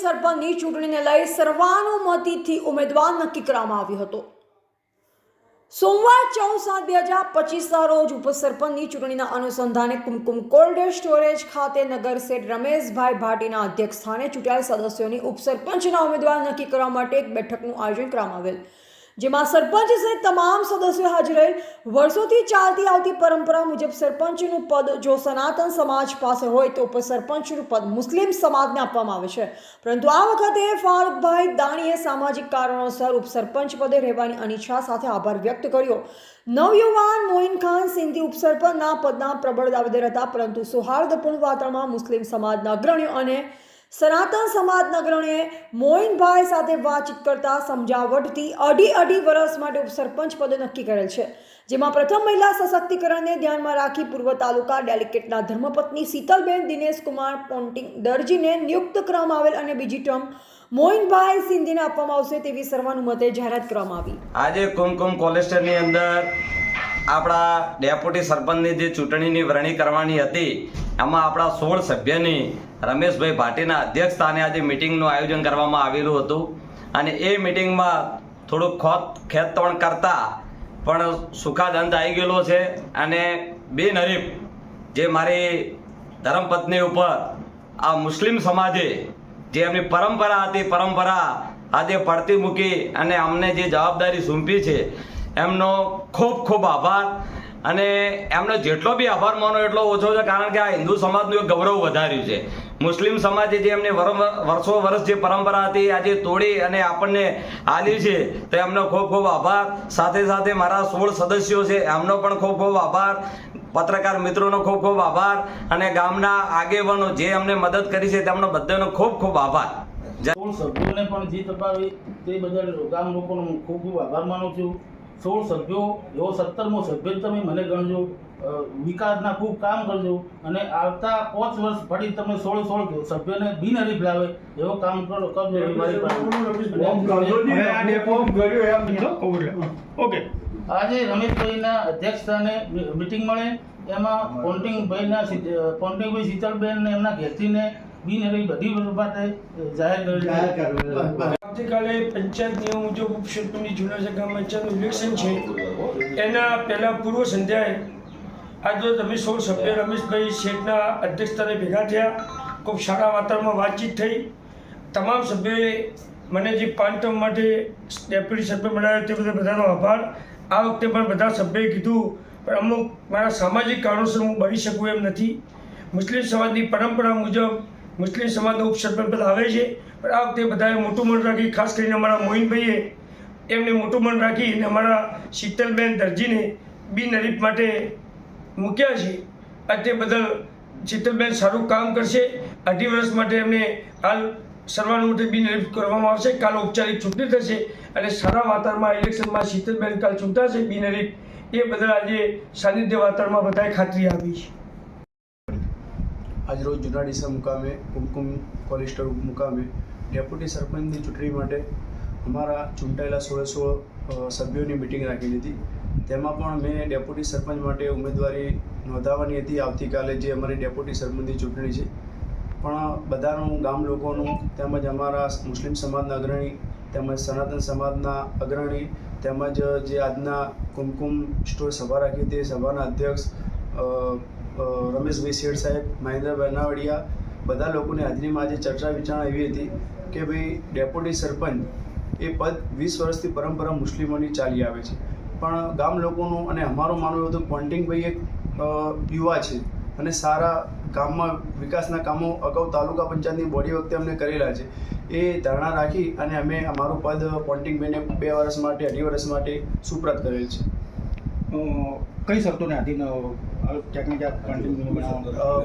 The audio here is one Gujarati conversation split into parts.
સરપંચની ચૂંટણીને લઈ સર્વાનુમતિથી ઉમેદવાર નક્કી કરવામાં આવ્યો હતો. સોમવાર ચૌદ સાત બે હજાર પચીસના રોજ ઉપસરપંચની ચૂંટણીના અનુસંધાને કુમકુમ કોલ્ડ સ્ટોરેજ ખાતે નગર શેઠ રમેશભાઈ ભાટીના અધ્યક્ષ સ્થાને ચૂંટાયેલ સદસ્યોની ઉપસરપંચના ઉમેદવાર નક્કી કરવા માટે એક બેઠકનું આયોજન કરવામાં આવેલ. જેમાં સરપંચ સહિત તમામ સદસ્યો હાજર રહેલ. વર્ષોથી ચાલતી આવતી પરંપરા મુજબ સરપંચનું પદ જો સનાતન સમાજ પાસે હોય તો ઉપસરપંચનું પદ મુસ્લિમ સમાજને આપવામાં આવે છે. પરંતુ આ વખતે ફારૂકભાઈ દાણીએ સામાજિક કારણોસર ઉપસરપંચ પદે રહેવાની અનિચ્છા સાથે આભાર વ્યક્ત કર્યો. નવયુવાન મોઇન ખાન સિંધી ઉપસરપંચના પદના પ્રબળ દાવેદાર હતા, પરંતુ સૌહાર્દપૂર્ણ વાતાવરણમાં મુસ્લિમ સમાજના અગ્રણીઓ અને સનાતન સમાજના અગ્રણીએ મોઇનભાઈ સાથે વાતચીત કરતા સમજાવટથી અઢી અઢી વર્ષ માટે ઉપસરપંચ પદ નક્કી કરેલ છે, જેમાં પ્રથમ મહિલા સશક્તિકરણને ધ્યાનમાં રાખી પૂર્વ તાલુકા ડેલિકેટના ધર્મપત્ની શીતલબેન દિનેશ કુમાર પોન્ટિંગ દરજીને નિયુક્ત કરવામાં આવેલ અને બીજી ટર્મ મોઇનભાઈ સિંધીને આપવામાં આવશે તેવી સર્વાનુમતે જાહેરાત કરવામાં આવી. આજે કુમકુમ કોલેસ્ટરની અંદર આપણા ડેપ્યુટી સરપંચની જે ચૂંટણીની વરણી કરવાની હતી, એમાં આપણા સોળ સભ્યની રમેશભાઈ ભાટીના અધ્યક્ષ સ્થાને આજે મિટિંગનું આયોજન કરવામાં આવેલું હતું. અને એ મિટિંગમાં થોડુંક ખોત ખેતવણ કરતાં પણ સુખાદ અંત આવી ગયેલો છે અને બિનહરીફ જે મારી ધર્મપત્ની ઉપર આ મુસ્લિમ સમાજે જે એમની પરંપરા હતી, પરંપરા આજે પડતી મૂકી અને અમને જે જવાબદારી સોંપી છે એમનો ખૂબ ખૂબ આભાર. અને એમનો જેટલો બી આભાર માનો એટલો ઓછો છે, કારણ કે આ હિન્દુ સમાજનું એક ગૌરવ વધાર્યું છે. મુસ્લિમ સમાજે જે એમની વર- વર્ષો વર્ષ જે પરંપરા હતી, આજે તોડી અને આપણને આલી છે, તો એમનો ખૂબ ખૂબ આભાર. સાથે સાથે મારા સોળ સદસ્યો છે, એમનો પણ ખૂબ ખૂબ આભાર. પત્રકાર મિત્રોનો ખૂબ ખૂબ આભાર. અને ગામના આગેવાનો જે અમને મદદ કરી છે, તેમનો બધાનો ખૂબ ખૂબ આભાર. સભ્યોને પણ જીત અપાવી, તે બદલ ગામ લોકોનો ખૂબ ખૂબ આભાર માનું છું. સોળ સભ્યો એવો સત્તરમો સભ્ય તમે મને ગણજો. વિકાસના ખૂબ કામ કરજો. અને આવતા પાંચ વર્ષ ફરી તમે સોળ સોળ સભ્યોને બિનહરીફ લાવે એવો કામ કરો કરજો. એવી મારી ઓકે. આજે રમેશભાઈના અધ્યક્ષ સ્થાને મિટિંગ મળે. એમાં પોન્ટિંગભાઈના પોન્ટિંગભાઈ શીતલબેન ને એમના ઘેરથીને બિનહરીફ બધી માટે જાહેર કરેલી. છે આવતીકાલે પંચાયત નિયમ મુજબ ઉપસરપંચની જુનાગઢ પંચાયતનું ઇલેક્શન છે. એના પહેલાં પૂર્વ સંધ્યાએ આજે તમે સૌ સભ્ય રમેશભાઈ શેઠના અધ્યક્ષતાને ભેગા થયા. ખૂબ સારા વાતાવરણમાં વાતચીત થઈ. તમામ સભ્યોએ મને જે પાંચ ટર્મ માટે ડેપ્યુટી સભ્ય બનાવ્યો તે બધા બધાનો આભાર. આ વખતે પણ બધા સભ્યોએ કીધું, પણ અમુક મારા સામાજિક કારણોસર હું બની શકું એમ નથી. મુસ્લિમ સમાજની પરંપરા મુજબ મુસ્લિમ સમાજનો ઉપસરપંચ પદ આવે છે. પણ આ વખતે બધાએ મોટું મન રાખી, ખાસ કરીને અમારા મોહિનભાઈએ એમને મોટું મન રાખી અને અમારા શીતલબેન દરજીને બિનહરીફ માટે મૂક્યા છે. તે બદલ શીતલબેન સારું કામ કરશે. અઢી વર્ષ માટે એમને હાલ સર્વાનુમતે બિનહરીફ કરવામાં આવશે. કાલ ઔપચારિક ચૂંટણી થશે અને સારા વાતાવરણમાં ઇલેક્શનમાં શીતલબેન કાલ ચૂંટાશે બિનહરીફ એ બદલ આજે સાનિધ્ય વાતાવરણમાં બધાએ ખાતરી આપી છે. આજરોજ જૂના ડીસા મુકામે, કુમકુમ કોલેસ્ટર મુકામે, ડેપ્યુટી સરપંચની ચૂંટણી માટે અમારા ચૂંટાયેલા સોળે સોળ સભ્યોની મિટિંગ રાખેલી હતી. તેમાં પણ મેં ડેપ્યુટી સરપંચ માટે ઉમેદવારી નોંધાવવાની હતી આવતીકાલે જે અમારી ડેપ્યુટી સરપંચની ચૂંટણી છે. પણ બધાનું ગામ લોકોનું તેમજ અમારા મુસ્લિમ સમાજના અગ્રણી તેમજ સનાતન સમાજના અગ્રણી તેમજ જે આજના કુમકુમ સ્ટોર સભા રાખી તે સભાના અધ્યક્ષ રમેશભાઈ શેઠ સાહેબ મહેન્દ્રભાઈ નાવડિયા બધા લોકોની હાજરીમાં આજે ચર્ચા વિચારણા એવી હતી કે ભાઈ ડેપ્યુટી સરપંચ એ પદ વીસ વર્ષથી પરંપરા મુસ્લિમોની ચાલી આવે છે. પણ ગામ લોકોનું અને અમારું માનવું હતું પોન્ટિંગભાઈ એક યુવા છે અને સારા ગામમાં વિકાસના કામો અગાઉ તાલુકા પંચાયતની બોડી વખતે અમને કરેલા છે. એ ધારણા રાખી અને અમે અમારું પદ પોન્ટિંગભાઈને બે વર્ષ માટે, અઢી વર્ષ માટે સુપ્રત કરેલ છે. કઈ શરતોને આધીન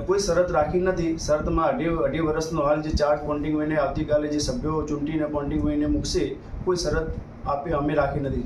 કોઈ શરત રાખી નથી. શરતમાં અઢી અઢી વર્ષનો હાલ જે ચાર્જ પોન્ટિંગ મહિને આવતીકાલે જે સભ્યો ચૂંટીને પોન્ટિંગ મહિને મૂકશે કોઈ શરત આપી અમે રાખી નથી.